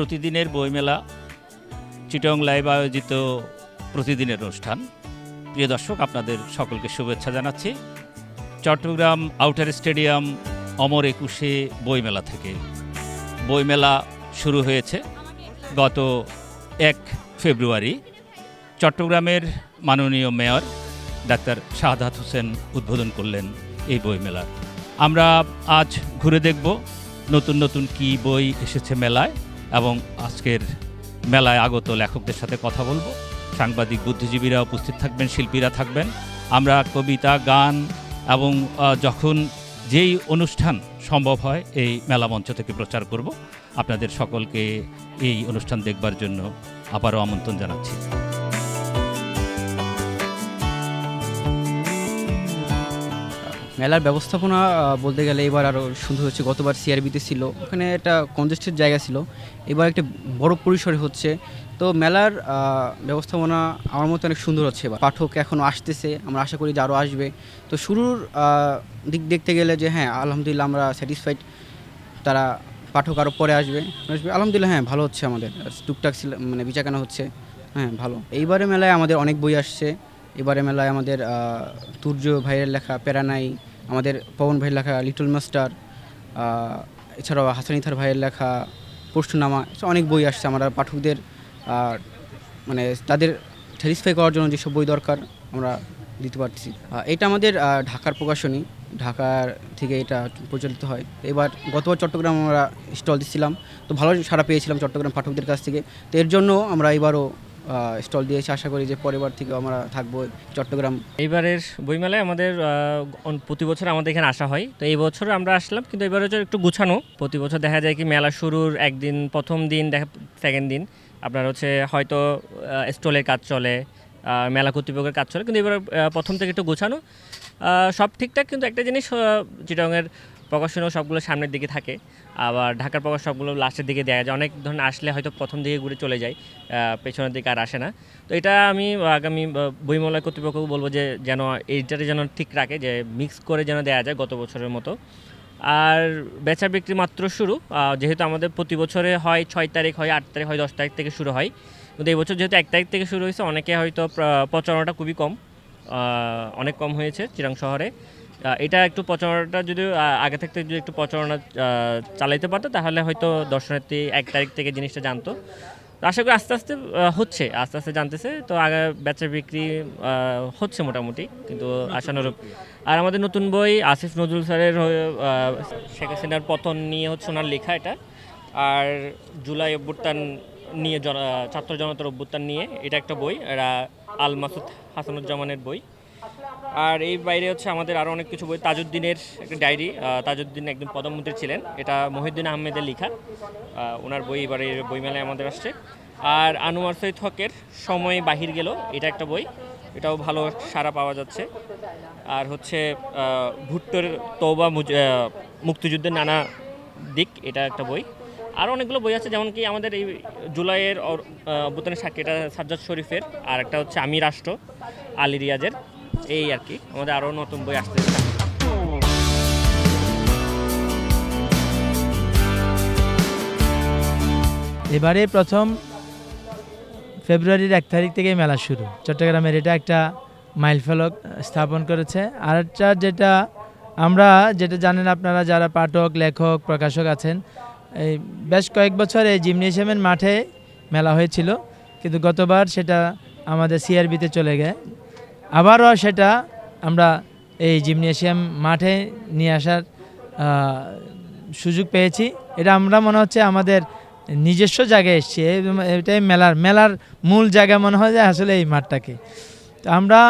প্রতিদিনের বইমেলা, চিটং লাইভ আয়োজিত প্রতিদিনের অনুষ্ঠান। প্রিয় দর্শক, আপনাদের সকলকে শুভেচ্ছা জানাচ্ছি। চট্টগ্রাম আউটার স্টেডিয়াম অমর একুশে বইমেলা থেকে। বইমেলা শুরু হয়েছে গত এক ফেব্রুয়ারি। চট্টগ্রামের মাননীয় মেয়র ডাক্তার শাহাদাত হোসেন উদ্বোধন করলেন এই বইমেলার। আমরা আজ ঘুরে দেখব নতুন নতুন কি বই এসেছে মেলায়। এবং আজকের মেলায় আগত লেখকদের সাথে কথা বলব। সাংবাদিক, বুদ্ধিজীবীরা উপস্থিত থাকবেন, শিল্পীরা থাকবেন। আমরা কবিতা, গান এবং যখন যেই অনুষ্ঠান সম্ভব হয়, এই মেলা মঞ্চ থেকে প্রচার করব। আপনাদের সকলকে এই অনুষ্ঠান দেখবার জন্য আবারও আমন্ত্রণ জানাচ্ছি। মেলার ব্যবস্থাপনা বলতে গেলে এবার আরও সুন্দর হচ্ছে গতবার সিআরবিতে ছিল। ওখানে একটা কনজেস্টেড জায়গা ছিল। এবার একটা বড় পরিসরে হচ্ছে। তো মেলার ব্যবস্থাপনা আমার মতো অনেক সুন্দর হচ্ছে এবার। পাঠক এখনও আসতেছে। আমরা আশা করি যে আরও আসবে। তো শুরুর দিক দেখতে গেলে যে হ্যাঁ আলহামদুলিল্লাহ আমরা স্যাটিসফাইড তারা পাঠক আরও পরে আসবে। আসবে। আলহামদুলিল্লাহ হ্যাঁ ভালো হচ্ছে আমাদের। টুকটাক মানে বিচাকানা হচ্ছে। হ্যাঁ ভালো। এইবারে মেলায় আমাদের অনেক বই আসছে। এবারে মেলায় আমাদের তুর্য ভাইয়ের লেখা প্যারানাই আমাদের পবন ভাইয়ের লেখা লিটল মাস্টার এছাড়াও হাসান ইথার ভাইয়ের লেখা প্রশ্ননামা অনেক বই আসছে আমরা পাঠকদের মানে তাদের স্যাটিসফাই করার জন্য যেসব বই দরকার আমরা দিতে পারছি এটা আমাদের ঢাকার প্রকাশনী, ঢাকার থেকে এটা প্রচলিত হয়। এবার গতবার চট্টগ্রাম আমরা স্টল দিচ্ছিলাম তো ভালো সাড়া পেয়েছিলাম চট্টগ্রাম পাঠকদের কাছ থেকে। তো এর জন্য আমরা এবারও স্টল দিয়েছি। আশা করি যে পরের থেকে আমরা থাকব চট্টগ্রাম। এইবারের বইমেলায় আমাদের প্রতি বছর আমাদের এখানে আসা হয়। তো এই বছর আমরা আসলাম, কিন্তু এবার হচ্ছে একটু গুছানো। প্রতি বছর দেখা যায় কি মেলা শুরুর একদিন, প্রথম দিন, দেখা সেকেন্ড দিন। আপনার হচ্ছে হয়তো স্টলের কাজ চলে মেলা কর্তৃপক্ষের কাজ চলে, কিন্তু এবার প্রথম থেকে একটু গোছানো। সব ঠিকঠাক, কিন্তু একটা জিনিস চিটংয়ের প্রকাশনও সবগুলো সামনের দিকে থাকে। আবার ঢাকার প্রকাশ সবগুলো লাস্টের দিকে দেওয়া যায়। অনেক ধরনের আসলে হয়তো প্রথম দিকে ঘুরে চলে যায় পেছনের দিকে আর আসে না। তো এটা আমি আগামী বইমেলা কর্তৃপক্ষকে বলব যে যেন এইটারে যেন ঠিক রাখে, যে মিক্স করে যেন দেওয়া যায় গত বছরের মতো। আর বেচা বিক্রি মাত্র শুরু যেহেতু আমাদের প্রতি বছরে হয় ছয় তারিখ, হয় আট তারিখ, হয় দশ তারিখ থেকে শুরু হয়। কিন্তু এই বছর যেহেতু এক তারিখ থেকে শুরু হয়েছে, অনেকে হয়তো প্রচারণাটা খুবই কম অনেক কম হয়েছে চিরাং শহরে। এটা একটু প্রচারণাটা যদি আগে থাকতে যদি একটু প্রচারণা চালাইতে পারতো তাহলে হয়তো দর্শনার্থী এক তারিখ থেকে জিনিসটা জানতো। তো আশা করি আস্তে আস্তে হচ্ছে আস্তে আস্তে জানতেছে। তো আগে বেচা বিক্রি হচ্ছে মোটামুটি কিন্তু আশানুরূপ। আর আমাদের নতুন বই আসিফ নজরুল স্যারের হয়ে, শেখ হাসিনার পতন নিয়ে হচ্ছে ওনার লেখা এটা। আর জুলাই অভ্যুত্থান নিয়ে ছাত্র জনতার অভ্যুত্থান নিয়ে এটা একটা বই এরা আল মাসুদ হাসানুজ্জামানের বই। আর এই বাইরে হচ্ছে আমাদের আরও অনেক কিছু বই। তাজউদ্দিনের একটা ডায়েরি তাজউদ্দিন একজন প্রধানমন্ত্রী ছিলেন। এটা মহিউদ্দিন আহমেদের লেখা। ওনার বই এবারে বইমেলায় আমাদের আসছে। আর আনোয়ার সৈয়দ হকের সময় বাহির গেল, এটা একটা বই। এটাও ভালো সাড়া পাওয়া যাচ্ছে। আর হচ্ছে ভুট্টোর তৌবা মুক্তিযুদ্ধের নানা দিক, এটা একটা বই। আর অনেকগুলো বই আছে, যেমন কি আমাদের এই জুলাইয়ের অভ্যুত্থানের সাক্ষী এটা সাজ্জাদ শরীফের। আর একটা হচ্ছে আমি রাষ্ট্র, আলী রিয়াজের। এই আর কি, আমাদের আরও নতুন বই আসতে এবারে প্রথম ফেব্রুয়ারির এক তারিখ থেকে মেলা শুরু। চট্টগ্রামের এটা একটা মাইলফলক স্থাপন করেছে। আর একটা যেটা আমরা, যেটা জানেন আপনারা যারা পাঠক, লেখক, প্রকাশক আছেন, এই বেশ কয়েক বছর এই জিমনেশিয়ামের মাঠে মেলা হয়েছিল। কিন্তু গতবার সেটা আমাদের সিআরবিতে চলে গেছে। আবারও সেটা আমরা এই জিমনেশিয়াম মাঠে নিয়ে আসার সুযোগ পেয়েছি। এটা আমরা মনে হচ্ছে আমাদের নিজস্ব জায়গায় এসছি। এটাই মেলার মেলার মূল জায়গা মনে হয় যে আসলে এই মাঠটাকে। তো আমরা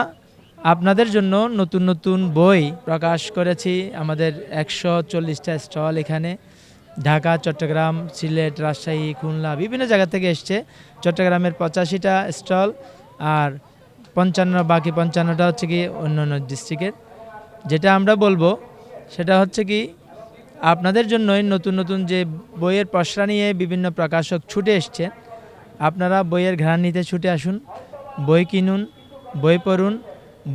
আপনাদের জন্য নতুন নতুন বই প্রকাশ করেছি। আমাদের একশো চল্লিশটা স্টল এখানে। ঢাকা, চট্টগ্রাম, সিলেট, রাজশাহী, খুলনা, বিভিন্ন জায়গা থেকে এসছে। চট্টগ্রামের পঁচাশিটা স্টল। আর পঞ্চান্ন, বাকি পঞ্চান্নটা হচ্ছে কি অন্য অন্য ডিস্ট্রিক্টের যেটা আমরা বলব, সেটা হচ্ছে কি আপনাদের জন্যই নতুন নতুন যে বইয়ের পসরা নিয়ে বিভিন্ন প্রকাশক ছুটে এসছে, আপনারা বইয়ের ঘ্রাণ নিতে ছুটে আসুন, বই কিনুন, বই পড়ুন।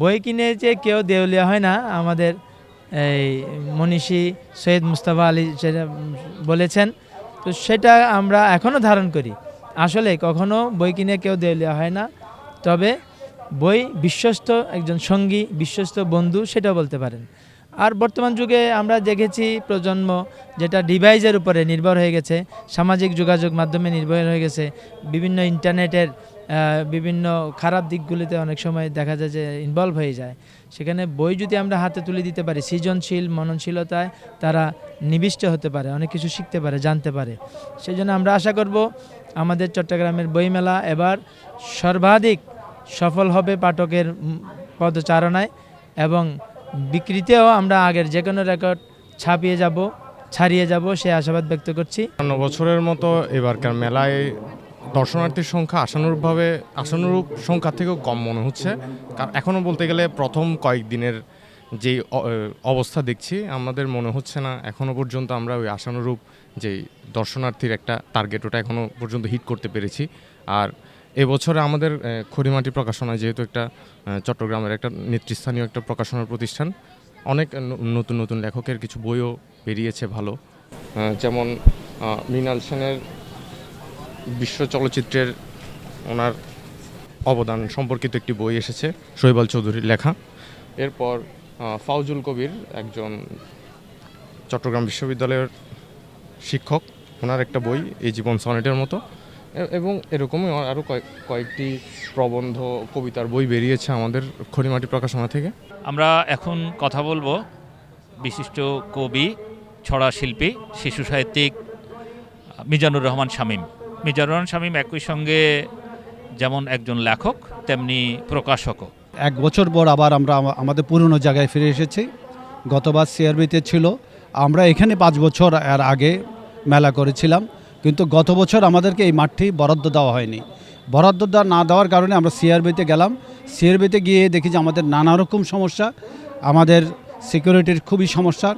বই কিনে যে কেউ দেউলিয়া হয় না, আমাদের এই মনীষী সৈয়দ মুস্তাফা আলী যেটা বলেছেন, তো সেটা আমরা এখনও ধারণ করি। আসলে কখনো বই কিনে কেউ দেউলিয়া হয় না, তবে বই, বিশ্বস্ত একজন সঙ্গী, বিশ্বস্ত বন্ধু সেটা বলতে পারেন। আর বর্তমান যুগে আমরা দেখেছি প্রজন্ম যেটা ডিভাইসের উপরে নির্ভর হয়ে গেছে, সামাজিক যোগাযোগ মাধ্যমে নির্ভর হয়ে গেছে, বিভিন্ন ইন্টারনেটের বিভিন্ন খারাপ দিকগুলিতে অনেক সময় দেখা যায় যে ইনভলভ হয়ে যায়। সেখানে বই যদি আমরা হাতে তুলে দিতে পারি, সৃজনশীল, মননশীলতায় তারা নিবিষ্ট হতে পারে, অনেক কিছু শিখতে পারে, জানতে পারে। সেই জন্য আমরা আশা করব আমাদের চট্টগ্রামের বইমেলা এবার সর্বাধিক সফল হবে পাঠকের পদচারণায় এবং বিক্রিতেও আমরা আগের যে কোনো রেকর্ড ছাপিয়ে যাব, ছাড়িয়ে যাব সে আশাবাদ ব্যক্ত করছি। অন্য বছরের মতো এবারকার মেলায় দর্শনার্থীর সংখ্যা আশানুরূপভাবে, আশানুরূপ সংখ্যা থেকেও কম মনে হচ্ছে। কারণ এখনও বলতে গেলে প্রথম কয়েকদিনের যে অবস্থা দেখছি, আমাদের মনে হচ্ছে না এখনও পর্যন্ত আমরা ওই আশানুরূপ যে দর্শনার্থীর একটা টার্গেট ওটা এখনও পর্যন্ত হিট করতে পেরেছি। আর এবছরে আমাদের খড়িমাটি প্রকাশনা যেহেতু একটা চট্টগ্রামের একটা নেতৃস্থানীয় একটা প্রকাশনার প্রতিষ্ঠান, অনেক নতুন নতুন লেখকের কিছু বইও বেরিয়েছে ভালো। যেমন মৃণাল সেনের বিশ্ব চলচ্চিত্রের ওনার অবদান সম্পর্কিত একটি বই এসেছে, শৈবাল চৌধুরীর লেখা। এরপর ফাউজুল কবির একজন চট্টগ্রাম বিশ্ববিদ্যালয়ের শিক্ষক, ওনার একটা বই, এই জীবন সনেটের মতো। এবং এরকমই আরও কয়েক কয়েকটি প্রবন্ধ কবিতার বই বেরিয়েছে আমাদের খড়িমাটি প্রকাশনা থেকে। আমরা এখন কথা বলব বিশিষ্ট কবি ছড়া শিল্পী শিশু সাহিত্যিক মিজানুর রহমান শামীম। মিজানুর রহমান শামীম একই সঙ্গে যেমন একজন লেখক তেমনি প্রকাশকও। এক বছর পর আবার আমরা আমাদের পুরনো জায়গায় ফিরে এসেছি। গতবার সিআরবিতে ছিল। আমরা এখানে পাঁচ বছর এর আগে মেলা করেছিলাম। কিন্তু গত বছর আমাদেরকে এই মাঠটি বরাদ্দ দেওয়া হয়নি। বরাদ্দ না দেওয়ার কারণে আমরা সিআরবিতে গেলাম। সিআরবিতে গিয়ে দেখি যে আমাদের নানা রকম সমস্যা, আমাদের সিকিউরিটির খুবই সমস্যা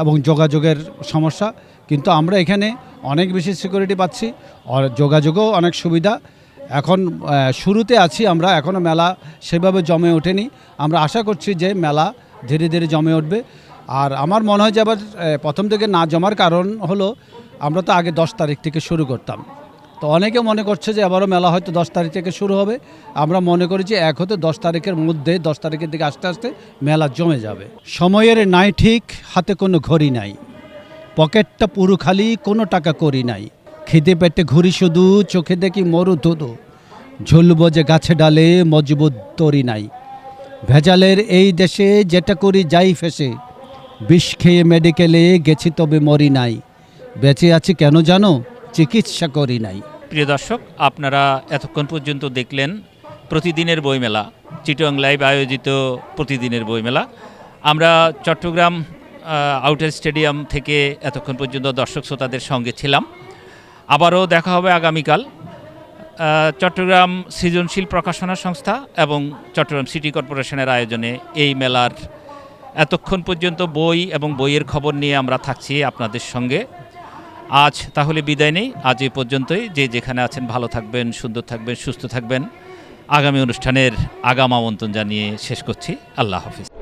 এবং যোগাযোগের সমস্যা। কিন্তু আমরা এখানে অনেক বেশি সিকিউরিটি পাচ্ছি যোগাযোগও অনেক সুবিধা। এখন শুরুতে আছি আমরা এখনও মেলা সেভাবে জমে ওঠেনি। আমরা আশা করছি যে মেলা ধীরে ধীরে জমে উঠবে। আর আমার মনে হয় যে আবার প্রথম থেকে না জমার কারণ হলো আমরা তো আগে দশ তারিখ থেকে শুরু করতাম। তো অনেকে মনে করছে যে আবারও মেলা হয়তো দশ তারিখ থেকে শুরু হবে। আমরা মনে করি যে এক হতে দশ তারিখের মধ্যে, দশ তারিখের দিকে আস্তে আস্তে মেলা জমে যাবে। সময়ের নাই ঠিক, হাতে কোনো ঘড়ি নাই। পকেটটা পুরো খালি, কোনো টাকা করি নাই। খেতে পেটে ঘুরি শুধু, চোখে দেখি মরু ধুধু। ঝুলব যে গাছে ডালে, মজবুত তরি নাই। ভেজালের এই দেশে যেটা করি যাই ফেসে। বিষ খেয়ে মেডিকেলে গেছি তবে মরি নাই। বেঁচে আছি কেন জানো? চিকিৎসা করি নাই। প্রিয় দর্শক, আপনারা এতক্ষণ পর্যন্ত দেখলেন প্রতিদিনের বইমেলা, চিটং লাইভ আয়োজিত প্রতিদিনের বইমেলা। আমরা চট্টগ্রাম আউটার স্টেডিয়াম থেকে এতক্ষণ পর্যন্ত দর্শক শ্রোতাদের সঙ্গে ছিলাম। আবারও দেখা হবে আগামীকাল চট্টগ্রাম সৃজনশীল প্রকাশনা সংস্থা এবং চট্টগ্রাম সিটি কর্পোরেশনের আয়োজনে এই মেলার এতক্ষণ পর্যন্ত বই এবং বইয়ের খবর নিয়ে আমরা থাকছি আপনাদের সঙ্গে। আজ তাহলে বিদায় নেই। আজ এ পর্যন্তই। যে যেখানে আছেন ভালো থাকবেন, সুন্দর থাকবেন, সুস্থ থাকবেন। আগামী অনুষ্ঠানের আগাম আমন্ত্রণ জানিয়ে শেষ করছি। আল্লাহ হাফিজ।